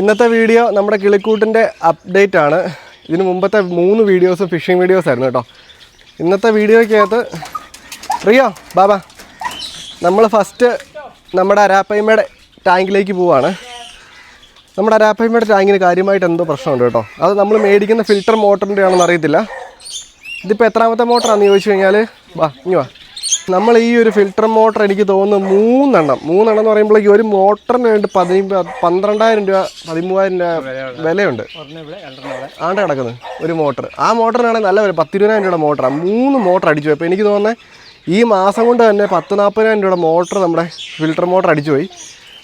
ഇന്നത്തെ വീഡിയോ നമ്മുടെ കിളിക്കൂട്ടിന്റെ അപ്ഡേറ്റ് ആണ്. ഇതിന് മുമ്പത്തെ മൂന്ന് വീഡിയോസും ഫിഷിംഗ് വീഡിയോസ് ആയിരുന്നു കേട്ടോ. ഇന്നത്തെ വീഡിയോയ്ക്കകത്ത് റിയോ ബാബാ നമ്മൾ ഫസ്റ്റ് നമ്മുടെ അരാപ്പയ്മയുടെ ടാങ്കിലേക്ക് പോവാണ്. നമ്മുടെ അരാപ്പയ്മയുടെ ടാങ്കിന് കാര്യമായിട്ട് എന്തോ പ്രശ്നമുണ്ട് കേട്ടോ. അത് നമ്മൾ മേടിക്കുന്ന ഫിൽറ്റർ മോട്ടറിന്റെ ആണെന്ന് അറിയത്തില്ല. ഇതിപ്പോൾ എത്രാമത്തെ മോട്ടറാണെന്ന് ചോദിച്ചു കഴിഞ്ഞാൽ വാ ഇനി വാ. നമ്മൾ ഈ ഒരു ഫിൽട്ടർ മോട്ടർ എനിക്ക് തോന്നുന്നു മൂന്നെണ്ണം. മൂന്നെണ്ണം എന്ന് പറയുമ്പോഴേക്ക് ഒരു മോട്ടറിന് വേണ്ടി പതി പന്ത്രണ്ടായിരം രൂപ പതിമൂവായിരം രൂപ വിലയുണ്ട്. ആണ്ട് കിടക്കുന്നത് ഒരു മോട്ടർ ആ മോട്ടറിനാണെങ്കിൽ നല്ല വില പത്തിരുപതിനായിരം രൂപയുടെ മോട്ടറാണ് മൂന്ന് മോട്ടർ അടിച്ചു പോയി. അപ്പോൾ എനിക്ക് തോന്നുന്നത് ഈ മാസം കൊണ്ട് തന്നെ പത്ത് നാൽപ്പതിനായിരം രൂപയുടെ മോട്ടർ നമ്മുടെ ഫിൽട്ടർ മോട്ടർ അടിച്ചു പോയി.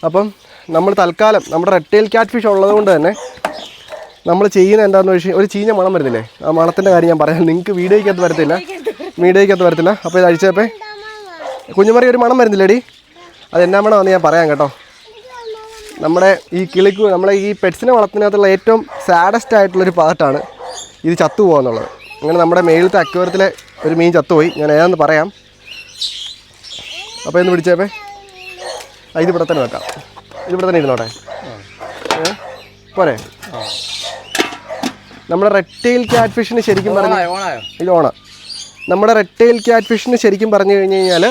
അപ്പം നമ്മൾ തൽക്കാലം നമ്മുടെ റെറ്റെയിൽ ക്യാറ്റ് ഫിഷ് ഉള്ളത് കൊണ്ട് തന്നെ നമ്മൾ ചെയ്യുന്ന എന്താണെന്ന് വെച്ചാൽ ഒരു ചീഞ്ഞ മണം വരുന്നില്ലേ? ആ മണത്തിന്റെ കാര്യം ഞാൻ പറയാം. നിങ്ങൾക്ക് വീഡിയോയ്ക്കകത്ത് വരത്തില്ല. വീഡിയോയ്ക്കകത്ത് വരത്തില്ല. അപ്പോൾ ഇത് അഴിച്ചപ്പോൾ കുഞ്ഞുമറി ഒരു മണം വരുന്നില്ലേടി? അത് എന്നാ മണമാണെന്ന് ഞാൻ പറയാം കേട്ടോ. നമ്മുടെ ഈ കിളിക്കു നമ്മളെ ഈ പെറ്റ്സിനെ വളർത്തുന്നതിനകത്തുള്ള ഏറ്റവും സാഡസ്റ്റ് ആയിട്ടുള്ളൊരു പാർട്ടാണ് ഇത് ചത്തു എന്നുള്ളത്. അങ്ങനെ നമ്മുടെ മേളിലത്തെ അക്വരത്തിലെ ഒരു മീൻ ചത്തുപോയി. ഞാൻ ഏതാന്ന് പറയാം. അപ്പോൾ ഇന്ന് പിടിച്ചേപ്പേ. ആ ഇത് ഇവിടെ തന്നെ വെക്കാം. ഇതിവിടെ ഇവിടെ തന്നെ ഇരുന്നോട്ടെ. പോരെ. നമ്മുടെ റെറ്റെയിൽ ക്യാറ്റ് ഫിഷിന് ശരിക്കും പറഞ്ഞു ഇത് ഓണ. നമ്മുടെ റെറ്റെയിൽ ക്യാറ്റ് ഫിഷിന് ശരിക്കും പറഞ്ഞു കഴിഞ്ഞ് കഴിഞ്ഞാൽ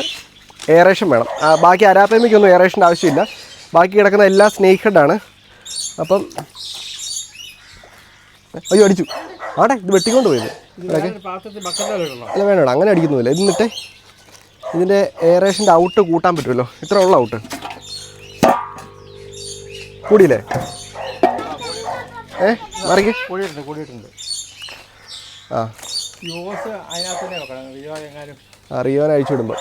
എയറേഷൻ വേണം. ബാക്കി അരാപ്പേമിക്കൊന്നും എയറേഷന്റെ ആവശ്യമില്ല. ബാക്കി കിടക്കുന്ന എല്ലാ സ്നേക്ക് ഹെഡാണ് അപ്പം അയ്യോ അടിച്ചു. ആടെ ഇത് വെട്ടിക്കൊണ്ട് പോയത്. അല്ല വേണോ അങ്ങനെ അടിക്കുന്നില്ല എന്നിട്ട് ഇതിന്റെ എയറേഷന്റെ ഔട്ട് കൂട്ടാൻ പറ്റുമല്ലോ. ഇത്ര ഉള്ള ഔട്ട് കൂടിയില്ലേ? ഏ മറിക്ക്. കൂടിയിട്ടുണ്ട് കൂടിയിട്ടുണ്ട്. ആ. അയച്ചു അറിയാൻ അഴിച്ചു വിടുമ്പോൾ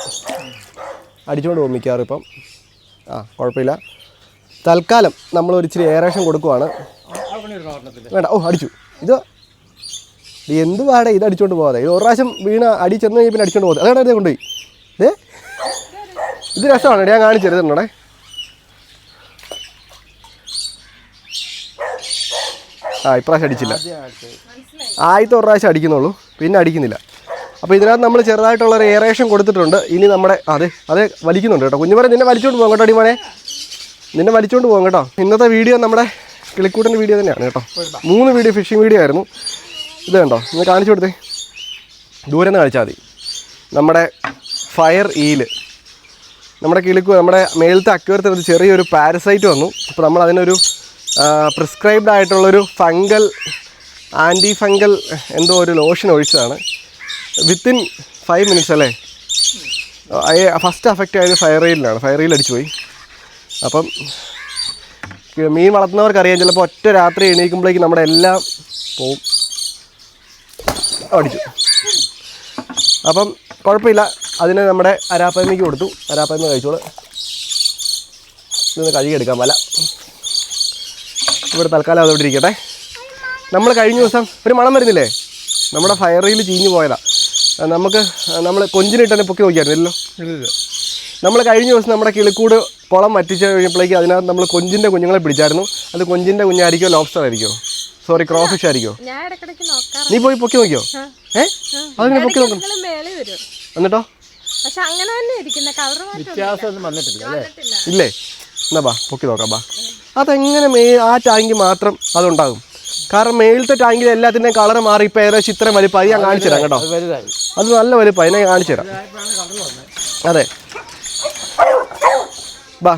അടിച്ചുകൊണ്ട് പോകും മിക്കവാറും ഇപ്പം. ആ കുഴപ്പമില്ല. തൽക്കാലം നമ്മൾ ഒരിച്ചിരി ഏറേഷൻ കൊടുക്കുവാണ്. വേണ്ട ഓ അടിച്ചു. ഇത് ഇത് എന്ത് പാടെ ഇത് അടിച്ചുകൊണ്ട് പോകാതെ ഇത് ഒരു പ്രാവശ്യം വീണ അടി ചെന്ന് പിന്നെ അടിച്ചുകൊണ്ട് പോകുന്നത് അതാണ് ഇത് കൊണ്ടുപോയി? ഏ ഇത് രസമാണ്. ഞാൻ കാണിച്ചു തരുന്നുണ്ടേ ആ ഇപ്രാവശ്യം അടിച്ചില്ല. ആദ്യത്തെ ഒരു പ്രാവശ്യം അടിക്കുന്നുള്ളൂ. പിന്നെ അടിക്കുന്നില്ല. അപ്പോൾ ഇതിനകത്ത് നമ്മൾ ചെറുതായിട്ടുള്ള ഒരു എയറേഷൻ കൊടുത്തിട്ടുണ്ട്. ഇനി നമ്മുടെ അതെ അതെ വലിക്കുന്നുണ്ട് കേട്ടോ. കുഞ്ഞുമരെ നിന്നെ വലിച്ചുകൊണ്ട് പോകാം കേട്ടോ അടിമോനെ. നിന്നെ വലിച്ചുകൊണ്ട് പോകാം കേട്ടോ. ഇന്നത്തെ വീഡിയോ നമ്മുടെ കിളിക്കൂട്ടിന്റെ വീഡിയോ തന്നെയാണ് കേട്ടോ. മൂന്ന് വീഡിയോ ഫിഷിംഗ് വീഡിയോ ആയിരുന്നു. ഇത് കണ്ടോ? ഇന്ന് കാണിച്ചു കൊടുത്തേ. ദൂരെ നിന്ന് കാണിച്ചാൽ മതി. നമ്മുടെ ഫയർ ഈൽ നമ്മുടെ കിളിക്കു നമ്മുടെ മേലത്തെ അക്വരത്തിനകത്ത് ചെറിയൊരു പാരസൈറ്റ് വന്നു. അപ്പോൾ നമ്മൾ അതിനൊരു പ്രിസ്ക്രൈബ്ഡ് ആയിട്ടുള്ളൊരു ഫംഗൽ ആന്റി ഫംഗൽ എന്തോ ഒരു ലോഷൻ ഒഴിച്ചതാണ്. വിത്തിൻ ഫൈവ് മിനിറ്റ്സ് അല്ലേ? ഫസ്റ്റ് അഫക്റ്റ് ആയത് ഫയർ റെയിലാണ് ഫയർ റെയിൽ അടിച്ചു പോയി. അപ്പം മീൻ വളർത്തുന്നവർക്കറിയാം ചിലപ്പോൾ ഒറ്റ രാത്രി എണീക്കുമ്പോഴേക്കും നമ്മുടെ എല്ലാം പോവും. അടിച്ചു. അപ്പം കുഴപ്പമില്ല. അതിനെ നമ്മുടെ അരാപ്പയ്മയ്ക്ക് കൊടുത്തു. അരാപ്പയ്മ കഴിച്ചോളൂ. ഇതൊന്ന് കഴുകിയെടുക്കാൻ വല. ഇവിടെ തൽക്കാലം അതോടെ ഇരിക്കട്ടെ. നമ്മൾ കഴിഞ്ഞ ദിവസം ഒരു മണം വരുന്നില്ലേ? നമ്മുടെ ഫയറിയിൽ ചീഞ്ഞു പോയതാണ് നമുക്ക് നമ്മൾ കൊഞ്ചിനിട്ട് തന്നെ പൊക്കി നോക്കിയായിരുന്നല്ലോ? നമ്മൾ കഴിഞ്ഞ ദിവസം നമ്മുടെ കിളിക്കൂട് കുളം വറ്റിച്ച് കഴിഞ്ഞപ്പോഴേക്ക് അതിനകത്ത് നമ്മൾ കൊഞ്ചിന്റെ കുഞ്ഞുങ്ങളെ പിടിച്ചായിരുന്നു. അത് കൊഞ്ചിന്റെ കുഞ്ഞായിരിക്കോ ലോബ്സ്റ്റർ ആയിരിക്കോ? സോറി ക്രോഫിഷ് ആയിരിക്കോ? ഞാൻ ഇടക്കിടക്ക് നോക്കാം നീ പോയി പൊക്കി നോക്കിയോ? ഏ? അതിനെ പൊക്കി നോക്കണം നിങ്ങൾ മേളിൽ വരും. എന്നിട്ടോ? പക്ഷെ അങ്ങനെ തന്നെ ഇരിക്കുന്ന. കളർ വ്യത്യാസമൊന്നും വന്നിട്ടില്ല അല്ലേ? ഇല്ലേ? എന്നാ ബാ പൊക്കി നോക്കാം ബാ. അതെങ്ങനെ മേ ആ ടാങ്കി മാത്രം അതുണ്ടാകും? കാരണം മേളത്തെ ടാങ്കിൽ എല്ലാത്തിന്റെയും കളർ മാറി ഇപ്പോൾ ഏകദേശം ഇത്രയും വലിപ്പം. അത് ഞാൻ കാണിച്ചു തരാം കേട്ടോ. അത് നല്ല വലിപ്പം അതിനെ കാണിച്ചു തരാം. അതെ. ബാ.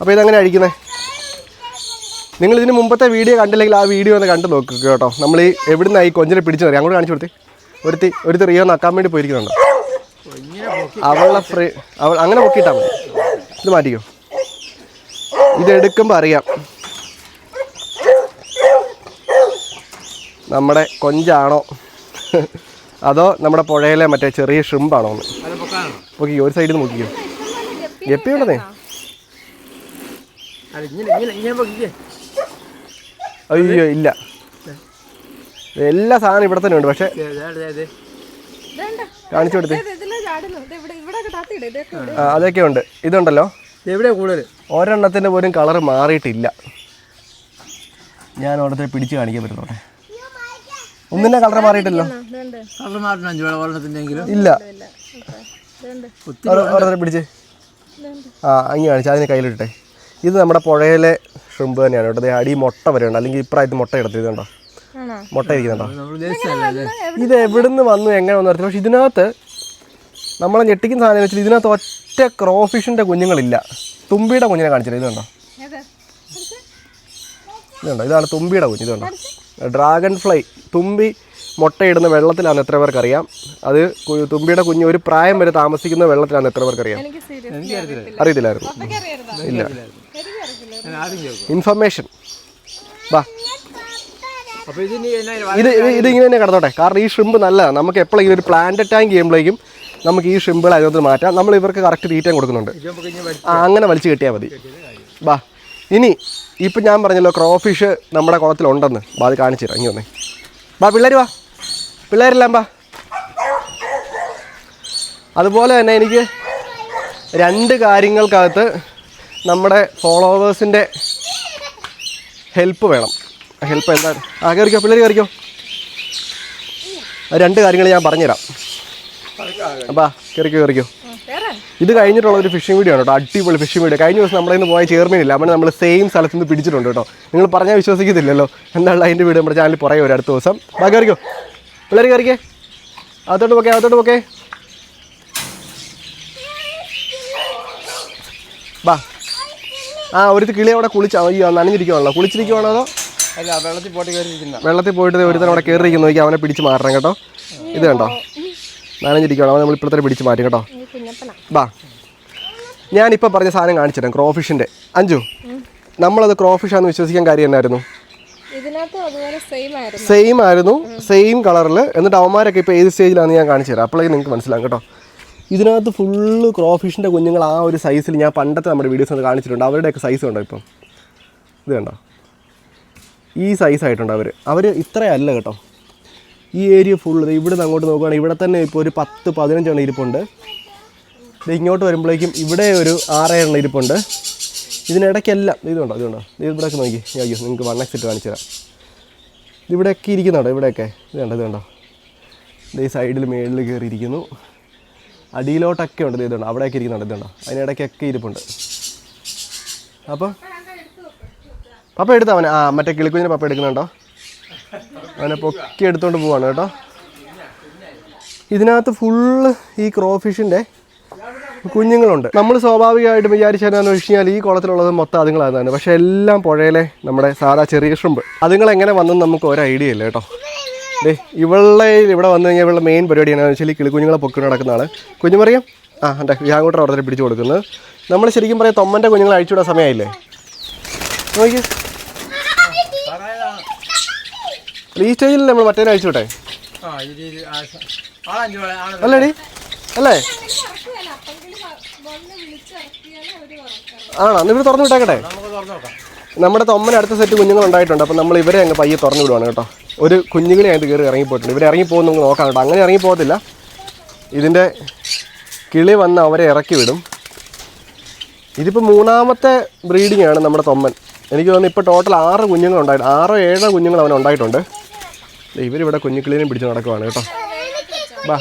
അപ്പോൾ ഇതെങ്ങനെ അഴിക്കുന്നത് നിങ്ങൾ ഇതിന് മുമ്പത്തെ വീഡിയോ കണ്ടില്ലെങ്കിൽ ആ വീഡിയോ ഒന്ന് കണ്ടു നോക്കുക കേട്ടോ. നമ്മൾ ഈ എവിടെ ഈ കൊഞ്ചിനെ പിടിച്ചു തരാം അങ്ങോട്ട് കാണിച്ചു കൊടുത്തി. ഒരുത്തി ഒരുത്തി റിയോ നക്കാൻ വേണ്ടി പോയിരിക്കുന്നുണ്ട്? അവളെ ഫ്രീ അവൾ അങ്ങനെ പൊക്കിയിട്ടാൽ മതി. ഇത് മാറ്റിക്കോ. ഇതെടുക്കുമ്പോൾ അറിയാം. നമ്മുടെ കൊഞ്ചാണോ? അതോ നമ്മുടെ പുഴയിലെ മറ്റേ ചെറിയ ഷ്രിമ്പാണോ ഒന്ന് ഓക്കെ ഒരു സൈഡിൽ നിന്ന് നോക്കിക്കോ ഗപ്പിയുണ്ടെന്നേ ഉണ്ടെന്നേ അയ്യോ ഇല്ല. എല്ലാ സാധനം ഇവിടെ തന്നെ ഉണ്ട് പക്ഷേ ദേ, ദേ, ദേ, ദേ. കാണിച്ചു കൊടുത്തേ. അതൊക്കെ ഉണ്ട്. ഇതുണ്ടല്ലോ? ഇത് എവിടെയാ കൂടുതൽ ഒരെണ്ണത്തിന്റെ പോലും കളർ മാറിയിട്ടില്ല. ഞാൻ ഓരോരുത്തരെ പിടിച്ച് കാണിക്കാൻ പറ്റുന്നോട്ടെ ഒന്നിന്റെ കളർ അഞ്ചു ഒരെണ്ണത്തിന്റെങ്കിലും ഇല്ല. ഓരോരുത്തരെ പിടിച്ച്. ആ അങ്ങനെയാണ് കാണിച്ചു. അതിന് കയ്യിലിട്ടെ ഇത് നമ്മുടെ പുഴയിലെ ഷ്രിമ്പ് തന്നെയാണ് കേട്ടോ. അടി മുട്ട വരെയുണ്ട് അല്ലെങ്കിൽ ഇപ്രായത്തിൽ മുട്ട എടുത്തിരുന്നുണ്ടോ മുട്ട ഇരിക്കുന്നുണ്ടോ? ഇത്? എവിടുന്ന് വന്നു എങ്ങനെ വന്നു പക്ഷെ ഇതിനകത്ത് നമ്മളെ ഞെട്ടിക്കുന്ന സാധനം വെച്ചാൽ ഇതിനകത്ത് ഒറ്റ ക്രോഫിഷിന്റെ കുഞ്ഞുങ്ങളില്ല. തുമ്പിയുടെ കുഞ്ഞിനെ കാണിച്ചില്ല ഏത് ഇതുണ്ടോ? ഇതാണ് തുമ്പിയുടെ കുഞ്ഞ് ഇതുണ്ടോ? ഡ്രാഗൺ ഫ്ലൈ തുമ്പി മുട്ടയിടുന്ന വെള്ളത്തിലാണ് എത്ര പേർക്കറിയാം? അത് തുമ്പിയുടെ കുഞ്ഞ് ഒരു പ്രായം വരെ താമസിക്കുന്ന വെള്ളത്തിലാണ് എത്ര പേർക്കറിയാം? അറിയത്തില്ലായിരുന്നു. ഇല്ല. ഇൻഫർമേഷൻ ബാ. അപ്പോൾ ഇതിന് എന്നാ ഇത് ഇത് ഇത് ഇങ്ങനെ തന്നെ കിടന്നോട്ടെ. കാരണം ഈ ഷ്രിമ്പ് നല്ലതാണ് നമുക്ക് എപ്പോഴെങ്കിലും ഒരു പ്ലാന്റ് ടാങ്ക് ചെയ്യുമ്പോഴേക്കും നമുക്ക് ഈ ഷ്രിമ്പുകൾ അതിനകത്ത് മാറ്റാം. നമ്മൾ ഇവർക്ക് കറക്റ്റ് തീറ്റയും കൊടുക്കുന്നുണ്ട്. ആ അങ്ങനെ വലിച്ചു കെട്ടിയാൽ മതി. ബാ. ഇനി ഇപ്പം ഞാൻ പറഞ്ഞല്ലോ ക്രോഫിഷ് നമ്മുടെ കുളത്തിലുണ്ടെന്ന്. ബാ അത് കാണിച്ചു തരാം ഇങ്ങനെ ബാ പിള്ളേർ വാ. പിള്ളേരെല്ലാം ബാ. അതുപോലെ തന്നെ എനിക്ക് രണ്ട് കാര്യങ്ങൾക്കകത്ത് നമ്മുടെ ഫോളോവേഴ്സിന്റെ ഹെൽപ്പ് വേണം. ഹെൽപ്പ് എന്താ? ആ കയറിക്കോ പിള്ളേർ കയറിക്കോ രണ്ട് കാര്യങ്ങൾ ഞാൻ പറഞ്ഞുതരാം. അപ്പാ കയറിക്കോ കയറിക്കോ ഇത് കഴിഞ്ഞിട്ടുള്ള ഒരു ഫിഷിംഗ് വീഡിയോ ആണ് കേട്ടോ അടിപൊളി ഫിഷിംഗ് വീഡിയോ കഴിഞ്ഞ ദിവസം നമ്മളിന്ന് പോയ ചേർമീനില്ല അവനെ നമ്മൾ സെയിം സ്ഥലത്ത് നിന്ന് പിടിച്ചിട്ടുണ്ട് കേട്ടോ. നിങ്ങൾ പറഞ്ഞാൽ വിശ്വസിക്കത്തില്ലല്ലോ. എന്നുള്ള അതിന്റെ വീഡിയോ നമ്മുടെ ചാനലിൽ പുറകെ ഒരു അടുത്ത ദിവസം. ബാക്കി കറിക്കോ. പിള്ളേർ കയറിക്കേ അകത്തോട്ട് പോക്കേ അകത്തോട്ട് പോക്കേ. ബാ ആ ഒരു കിളി അവിടെ കുളിച്ച അയ്യോ നനഞ്ഞിരിക്കുവാണല്ലോ. കുളിച്ചിരിക്കുവാണോ അതോ? അല്ല വെള്ളത്തിൽ പോയിട്ട് കയറിയിരിക്കുന്ന വെള്ളത്തിൽ പോയിട്ട് ഒരുത്തൻ അവിടെ കയറിയിരിക്കുന്നു നോക്കി അവനെ പിടിച്ച് മാറണം കേട്ടോ. ഇത് കണ്ടോ? നനഞ്ഞിരിക്കുവാണോ. അവൻ നമ്മൾ ഇപ്പോഴത്തെ പിടിച്ച് മാറ്റും കേട്ടോ. ബാ. ഞാനിപ്പോൾ പറഞ്ഞ സാധനം കാണിച്ചു തരാം ക്രോഫിഷിന്റെ അഞ്ചു നമ്മളത് ക്രോഫിഷാന്ന് വിശ്വസിക്കാൻ കാര്യം എന്നായിരുന്നു? അതുപോലെ സെയിം ആയിരുന്നു. സെയിം കളറിൽ എന്നിട്ട് അവന്മാരൊക്കെ ഇപ്പോൾ ഏത് സ്റ്റേജിലാണെന്ന് ഞാൻ കാണിച്ചു തരാം. അപ്പോഴേക്കും നിങ്ങൾക്ക് മനസ്സിലാകും കേട്ടോ. ഇതിനകത്ത് ഫുള്ള് ക്രോഫിഷിന്റെ കുഞ്ഞുങ്ങൾ ആ ഒരു സൈസിൽ ഞാൻ പണ്ടത്തെ നമ്മുടെ വീഡിയോസ് കാണിച്ചിട്ടുണ്ട്. അവരുടെയൊക്കെ സൈസ് ഉണ്ടോ ഇപ്പം? ഇത് കണ്ടോ? ഈ സൈസ് ആയിട്ടുണ്ട് അവർ അവർ ഇത്രയല്ല കേട്ടോ. ഈ ഏരിയ ഫുള്ള് ഇവിടെ നിന്ന് അങ്ങോട്ട് നോക്കുകയാണെങ്കിൽ ഇവിടെ തന്നെ ഇപ്പോൾ ഒരു പത്ത് പതിനഞ്ചെണ്ണം ഇരിപ്പുണ്ട്. ഇത് ഇങ്ങോട്ട് വരുമ്പോഴേക്കും ഇവിടെ ഒരു ആറേഴെണ്ണം ഇരിപ്പുണ്ട്. ഇതിനിടയ്ക്കെല്ലാം ഇതുണ്ടോ ഇതുണ്ടോ ഇത് ഇവിടെയൊക്കെ നോക്കി. അയ്യോ നിങ്ങൾക്ക് വൺ എക്സിറ്റ് കാണിച്ചു തരാം. ഇവിടെയൊക്കെ ഇരിക്കുന്നുണ്ടോ? ഇവിടെയൊക്കെ. ഇത് കണ്ടോ? ഇത് ഈ സൈഡിൽ മേളിൽ കയറിയിരിക്കുന്നു. അടിയിലോട്ടൊക്കെ ഉണ്ട്. ഇത് ഇതുണ്ടോ അവിടെയൊക്കെ ഇരിക്കുന്നുണ്ട്. ഇതുണ്ടോ അതിനിടയ്ക്കൊക്കെ ഇരിപ്പുണ്ട്. അപ്പോൾ പപ്പ എടുത്താൽ അവനെ? ആ മറ്റേ കിളിക്കുഞ്ഞിനെ പപ്പ എടുക്കുന്നുണ്ടോ? അവനെ പൊക്കി എടുത്തുകൊണ്ട് പോവാണ് കേട്ടോ. ഇതിനകത്ത് ഫുള്ള് ഈ ക്രോഫിഷിന്റെ കുഞ്ഞുങ്ങളുണ്ട് നമ്മൾ സ്വാഭാവികമായിട്ടും വിചാരിച്ചതെന്ന് വെച്ച് കഴിഞ്ഞാൽ ഈ കുളത്തിലുള്ളത് മൊത്തം അതുങ്ങളാണ് പക്ഷെ എല്ലാം പുഴയിലെ നമ്മുടെ സാധാ ചെറിയ ഷ്രിമ്പ് അതുങ്ങൾ എങ്ങനെ വന്നെന്ന് നമുക്ക് ഒരു ഐഡിയ ഇല്ല കേട്ടോ ഡേ ഇവളെ ഇവിടെ വന്നു കഴിഞ്ഞാൽ ഇവളുടെ മെയിൻ പരിപാടി എന്നാന്ന് വെച്ചാൽ കിളിക്കുഞ്ഞുങ്ങളെ പൊക്കി നടക്കുന്നതാണ് കുഞ്ഞുമറിയാം ആ എന്റെ യാങ്ങോട്ട് ഓർഡർ പിടിച്ചു കൊടുക്കുന്നത് നമ്മൾ ശരിക്കും പറയാം തൊമ്മന്റെ കുഞ്ഞുങ്ങളെ അഴിച്ചുവിടാൻ സമയമായില്ലേ നോക്കി ഈ സ്റ്റേജിൽ നമ്മൾ മറ്റേ ആളഞ്ചു വേള അല്ലേടി അല്ലേ? ആണോ? നിങ്ങൾ തുറന്നു വിട്ടേക്കട്ടെ. നമ്മുടെ തൊമ്മന് അടുത്ത സെറ്റ് കുഞ്ഞുങ്ങൾ ഉണ്ടായിട്ടുണ്ട്. അപ്പം നമ്മൾ ഇവരെ അങ്ങ് പയ്യെ തുറന്നു വിടുവാണ് കേട്ടോ. ഒരു കുഞ്ഞുങ്ങളെ അതിന് കയറി ഇറങ്ങിപ്പോയിട്ടുണ്ട് ഇവർ ഇറങ്ങിപ്പോകുന്ന നമുക്ക് നോക്കാം കേട്ടോ. അങ്ങനെ ഇറങ്ങി പോകത്തില്ല. ഇതിന്റെ കിളി വന്ന് അവരെ ഇറക്കി വിടും. ഇതിപ്പോൾ മൂന്നാമത്തെ ബ്രീഡിംഗ് ആണ് നമ്മുടെ തൊമ്മൻ. എനിക്ക് തോന്നുന്നു ഇപ്പോൾ ടോട്ടൽ ആറ് കുഞ്ഞുങ്ങൾ ഉണ്ടായിട്ട് ആറോ ഏഴോ കുഞ്ഞുങ്ങൾ ദേ ഇവരിവിടെ കുഞ്ഞുക്കിളിനെയും പിടിച്ച് നടക്കുവാണ് കേട്ടോ. ബാ.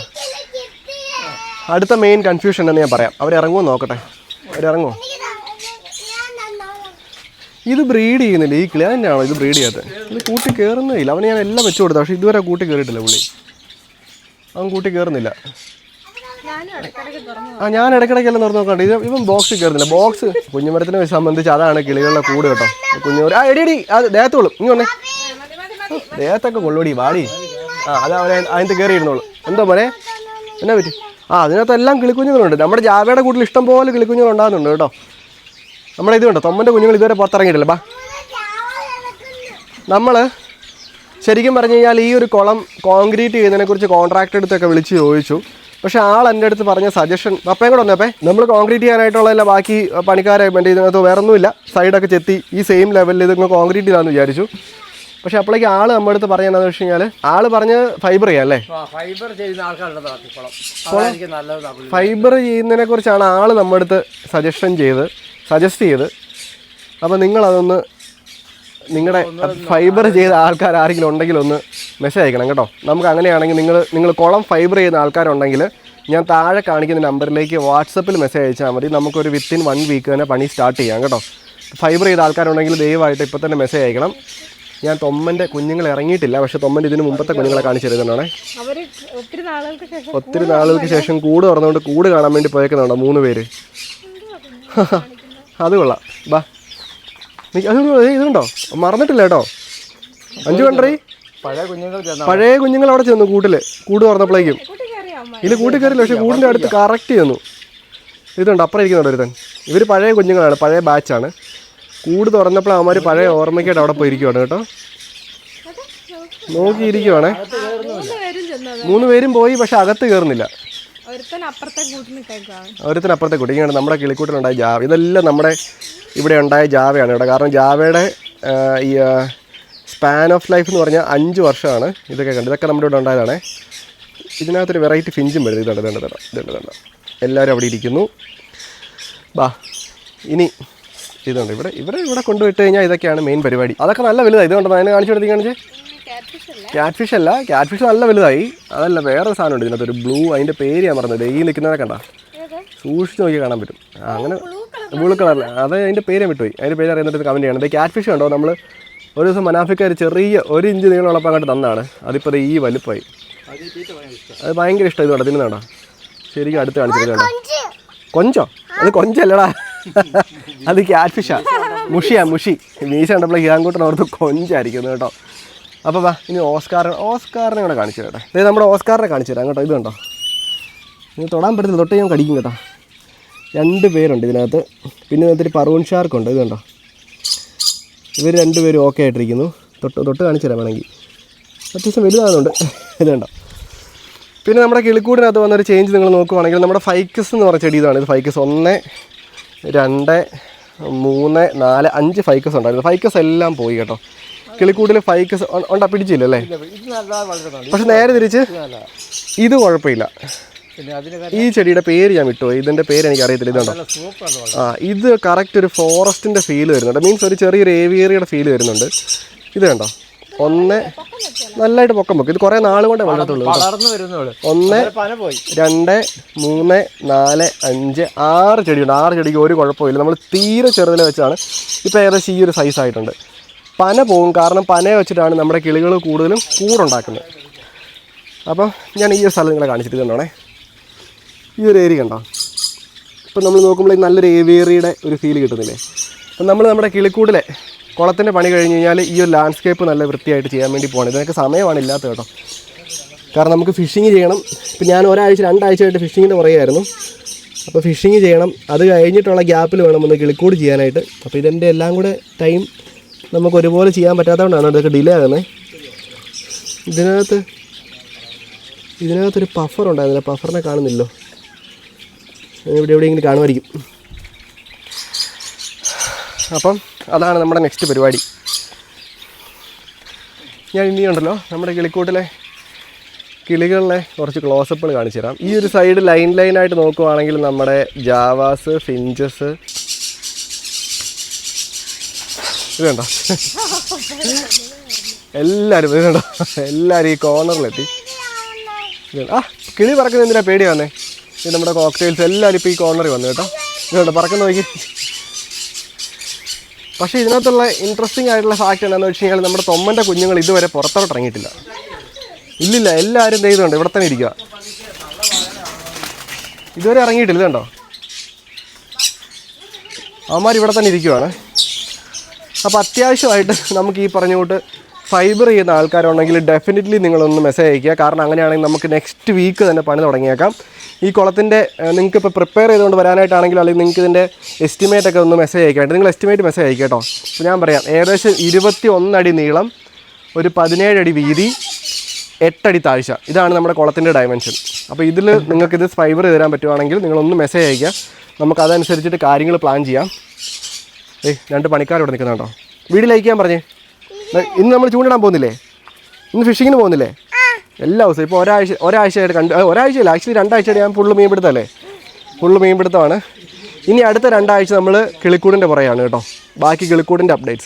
അടുത്ത മെയിൻ കൺഫ്യൂഷൻ എന്ന് ഞാൻ പറയാം. അവരിറങ്ങുമോ നോക്കട്ടെ. അവരിറങ്ങുമോ ഇത് ബ്രീഡ് ചെയ്യുന്നില്ല. ഈ കിളി തന്നെയാണോ ഇത് ബ്രീഡ് ചെയ്യാത്തത്? ഇത് കൂട്ടി കയറുന്നില്ല അവന് ഞാൻ എല്ലാം വെച്ചു കൊടുത്തു പക്ഷേ ഇതുവരെ കൂട്ടി കയറിയിട്ടില്ല പുള്ളി. അവൻ കൂട്ടി കയറുന്നില്ല ആ ഞാൻ ഇടയ്ക്കിടയ്ക്കെല്ലാം തുറന്ന് നോക്കണ്ട ഇത് ഇവൻ ബോക്സിൽ കയറുന്നില്ല ബോക്സ് കുഞ്ഞുമരത്തിനെ സംബന്ധിച്ച് അതാണ് കിളികളുടെ കൂട് കേട്ടോ. കുഞ്ഞു ആ എടി എടി അത് ദേഹത്തോളും. ഇങ്ങനെ ദേഹത്തൊക്കെ കൊള്ളോടി വാടി. ആ അത് അവനെ അതിന്റെ കയറിയിരുന്നോളൂ എന്തോ പോലെ എന്നാ പറ്റി? ആ അതിനകത്ത് എല്ലാം കിളിക്കുഞ്ഞുങ്ങളുണ്ട്. നമ്മുടെ ജാവയുടെ കൂട്ടിൽ ഇഷ്ടം പോലെ കിളിക്കുഞ്ഞുങ്ങൾ ഉണ്ടാകുന്നുണ്ട് കേട്ടോ. നമ്മുടെ ഇതുണ്ട് തൊമ്മന്റെ കുഞ്ഞുങ്ങൾ ഇതുവരെ പുറത്തിറങ്ങിയിട്ടില്ല. ബാ. നമ്മൾ ശരിക്കും പറഞ്ഞു കഴിഞ്ഞാൽ ഈ ഒരു കുളം കോൺക്രീറ്റ് ചെയ്യുന്നതിനെക്കുറിച്ച് കോൺട്രാക്ട് എടുത്തൊക്കെ വിളിച്ച് ചോദിച്ചു. പക്ഷേ ആൾ എന്റെ അടുത്ത് പറഞ്ഞ സജഷൻ അപ്പയും കൂടെ വന്നപ്പേ നമ്മൾ കോൺക്രീറ്റ് ചെയ്യാനായിട്ടുള്ള ബാക്കി പണിക്കാരെ മറ്റേ ഇതിനകത്ത് വേറൊന്നുമില്ല. സൈഡൊക്കെ ചെത്തി ഈ സെയിം ലെവലിൽ ഇതൊക്കെ കോൺക്രീറ്റ് ചെയ്താന്ന് വിചാരിച്ചു. പക്ഷേ അപ്പോഴേക്ക് ആൾ നമ്മുടെ അടുത്ത് പറഞ്ഞാൽ വെച്ച് കഴിഞ്ഞാൽ ആൾ പറഞ്ഞ ഫൈബർ ചെയ്യാം അല്ലേ? ഫൈബർ ചെയ്യുന്ന ആൾക്കാരുടെ ഫൈബർ ചെയ്യുന്നതിനെ കുറിച്ചാണ് ആൾ നമ്മുടെ അടുത്ത് സജഷൻ ചെയ്ത് സജസ്റ്റ് ചെയ്ത്. അപ്പോൾ നിങ്ങളതൊന്ന് നിങ്ങളുടെ ഫൈബർ ചെയ്ത ആൾക്കാർ ആരെങ്കിലും ഉണ്ടെങ്കിൽ ഒന്ന് മെസ്സേജ് അയക്കണം കേട്ടോ. നമുക്ക് അങ്ങനെയാണെങ്കിൽ നിങ്ങൾ നിങ്ങൾ കുളം ഫൈബർ ചെയ്യുന്ന ആൾക്കാരുണ്ടെങ്കിൽ ഞാൻ താഴെ കാണിക്കുന്ന നമ്പറിലേക്ക് വാട്സപ്പിൽ മെസ്സേജ് അയച്ചാൽ മതി. നമുക്കൊരു വിത്തിൻ വൺ വീക്ക് തന്നെ പണി സ്റ്റാർട്ട് ചെയ്യാം കേട്ടോ. ഫൈബർ ചെയ്ത ആൾക്കാരുണ്ടെങ്കിൽ ദയവായിട്ട് ഇപ്പോൾ തന്നെ മെസ്സേജ് അയക്കണം. ഞാൻ തൊമ്മന്റെ കുഞ്ഞുങ്ങൾ ഇറങ്ങിയിട്ടില്ല പക്ഷെ തൊമ്മൻ ഇതിന് മുമ്പത്തെ കുഞ്ഞുങ്ങളെ കാണിച്ചു തരുന്നതാണ് അവർ ഒത്തിരി നാളുകൾക്ക് ശേഷം ഒത്തിരി നാളുകൾക്ക് ശേഷം കൂട് തുറന്നുകൊണ്ട് കൂട് കാണാൻ വേണ്ടി പോയേക്കുന്നുണ്ടോ മൂന്ന് പേര്? അത് കൊള്ളാം. ബാ. ഇതുണ്ടോ? മറന്നിട്ടില്ല കേട്ടോ. അഞ്ചു കണ്ടറി പഴയ കുഞ്ഞുങ്ങൾ പഴയ കുഞ്ഞുങ്ങൾ അവിടെ ചെന്നു കൂട്ടിൽ. കൂട് തുറന്നപ്പോഴേക്കും. ഇതിൽ കൂട്ടി കയറില്ല പക്ഷെ കൂടിന്റെ അടുത്ത് കറക്റ്റ് ചെന്നു. ഇതുണ്ട് അപ്പുറം ഇരിക്കുന്നുണ്ട് ഒരുത്തൻ. ഇവർ പഴയ കുഞ്ഞുങ്ങളാണ് പഴയ ബാച്ചാണ്. കൂട് തുറന്നപ്പോൾ അവന്മാർ പഴയ ഓർമ്മയ്ക്കായിട്ട് അവിടെ പോയി ഇരിക്കുവാണ് കേട്ടോ നോക്കിയിരിക്കുവാണേ മൂന്ന് പേരും പോയി പക്ഷെ അകത്ത് കയറുന്നില്ല. ഒരുത്തിന് അപ്പുറത്തെ കുട്ടി നമ്മുടെ കിളിക്കൂട്ടിലുണ്ടായ ജാവ. ഇതെല്ലാം നമ്മുടെ ഇവിടെ ഉണ്ടായ ജാവയാണ് ഇവിടെ കാരണം ജാവയുടെ ഈ സ്പാൻ ഓഫ് ലൈഫ് എന്ന് പറഞ്ഞാൽ അഞ്ച് വർഷമാണ്. ഇതൊക്കെ കണ്ടത് ഇതൊക്കെ നമ്മുടെ ഇവിടെ ഉണ്ടായതാണ്. ഇതിനകത്തൊരു വെറൈറ്റി ഫിഞ്ചും വരുന്നത് ഇതുണ്ട് ഇതുണ്ട് ഇതുണ്ട് ഇതുണ്ട്. എല്ലാവരും അവിടെ ഇരിക്കുന്നു. ബാ ഇനി ഇതുണ്ട്. ഇവിടെ ഇവിടെ ഇവിടെ കൊണ്ടുപോയിട്ട് കഴിഞ്ഞാൽ ഇതൊക്കെയാണ് മെയിൻ പരിപാടി. അതൊക്കെ നല്ല വലുതായി. ഇതുകൊണ്ട് അതിനെ കാണിച്ചു കൊടുത്തി കാണിച്ച്? ക്യാറ്റ് ഫിഷ് അല്ല. ക്യാറ്റ് ഫിഷ് നല്ല വലുതായി. അതല്ല വേറെ സാധനമുണ്ട് ഇതിനകത്ത്. ഒരു ബ്ലൂ അതിന്റെ പേര് ഞാൻ പറഞ്ഞത് ഈ നിൽക്കുന്നതൊക്കെ കണ്ട? സൂക്ഷിച്ച് നോക്കി കാണാൻ പറ്റും. അങ്ങനെ ബ്ലൂ കളറിൽ അത് അതിന്റെ പേര് ഞാൻ വിട്ടുപോയി. അതിന്റെ പേര് അറിയുന്നിട്ട് കമന്റ് ചെയ്യണം. ഇത് ക്യാറ്റ് ഫിഷ് ഉണ്ടോ നമ്മൾ ഒരു ദിവസം മനാഫിക്കാർ ചെറിയ ഒരു ഇഞ്ച് നീളമുള്ളപ്പോൾ അങ്ങോട്ട് തന്നാണ്. അതിപ്പോൾ ഈ വലുപ്പമായി അത് ഭയങ്കര ഇഷ്ടം. അത് ഭയങ്കര ഇഷ്ടം ഇത് കണ്ടോ? തിന്നുന്നുണ്ടോ ശരിക്കും അടുത്ത് കാണിച്ചത് കൊഞ്ചോ? അത് കൊഞ്ചല്ലടാ. അത് ക്യാറ്റ് ഫിഷാ മുഷിയാ മുഷി. മീശ കണ്ടപ്പോൾ ഹിയാങ്കൂട്ടൻ ഓർത്ത് കൊഞ്ചായിരിക്കുന്നു കേട്ടോ. അപ്പോൾ വാ ഇനി ഓസ്കാർ ഓസ്കാറിനെ കൂടെ കാണിച്ചു കേട്ടോ. അതായത് നമ്മുടെ ഓസ്കാറിനെ കാണിച്ചു തരാം കേട്ടോ. ഇത് കണ്ടോ? ഇനി തൊടാൻ പറ്റത്തില്ല തൊട്ട് ഞാൻ കടിക്കും കേട്ടോ. രണ്ട് പേരുണ്ട് ഇതിനകത്ത്. പിന്നെ ഇതിനകത്തൊരു പറൂൺ ഷാർക്കുണ്ട് ഇത് കണ്ടോ? ഇവർ രണ്ടുപേരും ഓക്കെ ആയിട്ടിരിക്കുന്നു. തൊട്ട് തൊട്ട് കാണിച്ചു തരാം വേണമെങ്കിൽ. അത്യാവശ്യം വലുതാകുന്നുണ്ട് ഇത് കണ്ടോ? പിന്നെ നമ്മുടെ കിളിക്കൂടിനകത്ത് വന്നൊരു ചേഞ്ച് നിങ്ങൾ നോക്കുവാണെങ്കിൽ നമ്മുടെ ഫൈക്കസ് എന്ന് പറഞ്ഞ ചെടി ഇതാണ്. ഇത് ഫൈക്കസ് ഒന്ന് രണ്ട് മൂന്ന് നാല് അഞ്ച് ഫൈക്കസ് ഉണ്ടായിരുന്നു. ഫൈക്കസ് എല്ലാം പോയി കേട്ടോ. കിളിക്കൂട്ടിൽ ഫൈക്കസ് ഉണ്ടാ പിടിച്ചില്ലല്ലേ? പക്ഷെ നേരെ തിരിച്ച് ഇത് കുഴപ്പമില്ല. ഈ ചെടിയുടെ പേര് ഞാൻ വിട്ടു ഇതിന്റെ പേര് എനിക്ക് അറിയത്തില്ല ഇതുണ്ടോ ആ ഇത് കറക്റ്റ് ഒരു ഫോറസ്റ്റിന്റെ ഫീൽ വരുന്നുണ്ട്. മീൻസ് ഒരു ചെറിയൊരു ഏവിയറിയുടെ ഫീൽ വരുന്നുണ്ട്. ഇത് കണ്ടോ? ഒന്ന് നല്ലായിട്ട് പൊക്കം വെക്കും. ഇത് കുറേ നാൾ കൊണ്ടേ വളരത്തുള്ളൂ. വളർന്നു ഒന്ന് പന പോയി. രണ്ട് മൂന്ന് നാല് അഞ്ച് ആറ് ചെടിയുണ്ട്. ആറ് ചെടിക്ക് ഒരു കുഴപ്പമില്ല. നമ്മൾ തീരെ ചെറുതിൽ വെച്ചാണ്. ഇപ്പോൾ ഏകദേശം ഈ ഒരു സൈസ് ആയിട്ടുണ്ട്. പന പോകും. കാരണം പന വെച്ചിട്ടാണ് നമ്മുടെ കിളികൾ കൂടുതലും കൂടുണ്ടാക്കുന്നത് അപ്പോൾ ഞാൻ ഈ ഒരു സ്ഥലം നിങ്ങളെ കാണിച്ചിട്ട് തന്നോണേ ഈ ഒരു ഏരിയ കണ്ടോ? ഇപ്പം നമ്മൾ നോക്കുമ്പോൾ ഈ നല്ലൊരു ഏവിയറിയുടെ ഒരു ഫീൽ കിട്ടുന്നില്ലേ? അപ്പം നമ്മൾ നമ്മുടെ കിളിക്കൂടിലെ കുളത്തിന്റെ പണി കഴിഞ്ഞ് കഴിഞ്ഞാൽ ഈ ഒരു ലാൻഡ്സ്കേപ്പ് നല്ല വൃത്തിയായിട്ട് ചെയ്യാൻ വേണ്ടി പോകണം ഇതിനൊക്കെ സമയമാണ് ഇല്ലാത്ത കേട്ടോ. കാരണം നമുക്ക് ഫിഷിങ് ചെയ്യണം. ഇപ്പം ഞാൻ ഒരാഴ്ച രണ്ടാഴ്ചയായിട്ട് ഫിഷിങ്ങിന് പുറകെയായിരുന്നു. അപ്പോൾ ഫിഷിങ് ചെയ്യണം. അത് കഴിഞ്ഞിട്ടുള്ള ഗ്യാപ്പിൽ വേണം ഒന്ന് കിളിക്കൂട് ചെയ്യാനായിട്ട്. അപ്പോൾ ഇതിന്റെ എല്ലാം കൂടെ ടൈം നമുക്ക് ഒരുപോലെ ചെയ്യാൻ പറ്റാത്തതുകൊണ്ടാണ് ഇതൊക്കെ ഡിലേ ആകുന്നത് ഇതിനകത്ത് ഇതിനകത്തൊരു പഫർ ഉണ്ടായിരുന്നില്ല. പഫറിനെ കാണുന്നില്ലോ. ഇവിടെ എവിടെയെങ്കിലും കാണുമായിരിക്കും. അപ്പം അതാണ് നമ്മുടെ നെക്സ്റ്റ് പരിപാടി. ഞാൻ ഇനിയുണ്ടല്ലോ നമ്മുടെ കിളിക്കൂട്ടിലെ കിളികളിലെ കുറച്ച് ക്ലോസപ്പുകൾ കാണിച്ചു തരാം. ഈ ഒരു സൈഡ് ലൈൻ ലൈനായിട്ട് നോക്കുവാണെങ്കിൽ നമ്മുടെ ജാവാസ് ഫിഞ്ചസ് ഇത് കണ്ടോ? എല്ലാവരും ഇത് കണ്ടോ? എല്ലാവരും ഈ കോർണറിലെത്തി? ആ കിളി പറക്കുന്ന എന്തിനാ പേടി വന്നേ? ഇത് നമ്മുടെ കോക്ടെയിൽസ് എല്ലാവരും ഇപ്പോൾ ഈ കോർണറിൽ വന്നു കേട്ടോ. ഇത് കണ്ടോ? പറക്കുന്ന നോക്കി. പക്ഷേ ഇതിനകത്തുള്ള ഇൻട്രസ്റ്റിംഗ് ആയിട്ടുള്ള ഫാക്ട് എന്താണെന്ന് വെച്ച് കഴിഞ്ഞാൽ നമ്മുടെ തൊമ്മന്റെ കുഞ്ഞുങ്ങൾ ഇതുവരെ പുറത്തോട്ട് ഇറങ്ങിയിട്ടില്ല. ഇല്ലില്ല എല്ലാവരും ചെയ്തുണ്ട് ഇവിടെ തന്നെ ഇരിക്കുക ഇതുവരെ ഇറങ്ങിയിട്ടില്ല ഇതുണ്ടോ? അവന്മാർ ഇവിടെ തന്നെ ഇരിക്കുവാണ്. അപ്പോൾ അത്യാവശ്യമായിട്ട് നമുക്ക് ഈ പറഞ്ഞുകൊണ്ട് ഫൈബർ ചെയ്യുന്ന ആൾക്കാരുണ്ടെങ്കിൽ ഡെഫിനറ്റ്ലി നിങ്ങളൊന്ന് മെസ്സേജ് അയക്കുക കാരണം അങ്ങനെയാണെങ്കിൽ നമുക്ക് നെക്സ്റ്റ് വീക്ക് തന്നെ പണി തുടങ്ങിയേക്കാം. ഈ കുളത്തിന്റെ നിങ്ങൾക്ക് ഇപ്പോൾ പ്രിപ്പയർ ചെയ്തുകൊണ്ട് വരാനായിട്ടാണെങ്കിലും അല്ലെങ്കിൽ നിങ്ങൾക്ക് ഇതിന്റെ എസ്റ്റിമേറ്റ് ഒക്കെ ഒന്ന് മെസ്സേജ് അയക്കാനായിട്ട് നിങ്ങൾ എസ്റ്റിമേറ്റ് മെസ്സേജ് അയക്കുക കേട്ടോ. അപ്പോൾ ഞാൻ പറയാം ഏകദേശം ഇരുപത്തി ഒന്നടി നീളം ഒരു പതിനേഴടി വീതി എട്ടടി താഴ്ച. ഇതാണ് നമ്മുടെ കുളത്തിന്റെ ഡയമെൻഷൻ അപ്പോൾ ഇതിൽ നിങ്ങൾക്കിത് ഫൈബർ തരാൻ പറ്റുവാണെങ്കിൽ നിങ്ങളൊന്ന് മെസ്സേജ് അയക്കുക. നമുക്ക് അതനുസരിച്ചിട്ട് കാര്യങ്ങൾ പ്ലാൻ ചെയ്യാം. ഏയ് രണ്ട് പണിക്കാർ ഇവിടെ നിൽക്കുന്നുണ്ടോ? വീട്ടിൽ അയക്കാൻ പറഞ്ഞേ. ഇന്ന് നമ്മൾ ചൂണ്ടിടാൻ പോകുന്നില്ലേ? ഇന്ന് ഫിഷിങ്ങിന് പോകുന്നില്ലേ? എല്ലാ ദിവസവും. ഇപ്പോൾ ഒരാഴ്ച ഒരാഴ്ചയായിട്ട് കണ്ട് ഒരാഴ്ചയില്ല ആക്ച്വലി രണ്ടാഴ്ചയായിട്ട് ഞാൻ ഫുള്ള് മീൻപിടുത്തമല്ലേ ഫുള്ള് മീൻപിടുത്തമാണ്. ഇനി അടുത്ത രണ്ടാഴ്ച നമ്മൾ കിളിക്കൂടിന്റെ പുറയാണ് കേട്ടോ. ബാക്കി കിളിക്കൂടിന്റെ അപ്ഡേറ്റ്സ്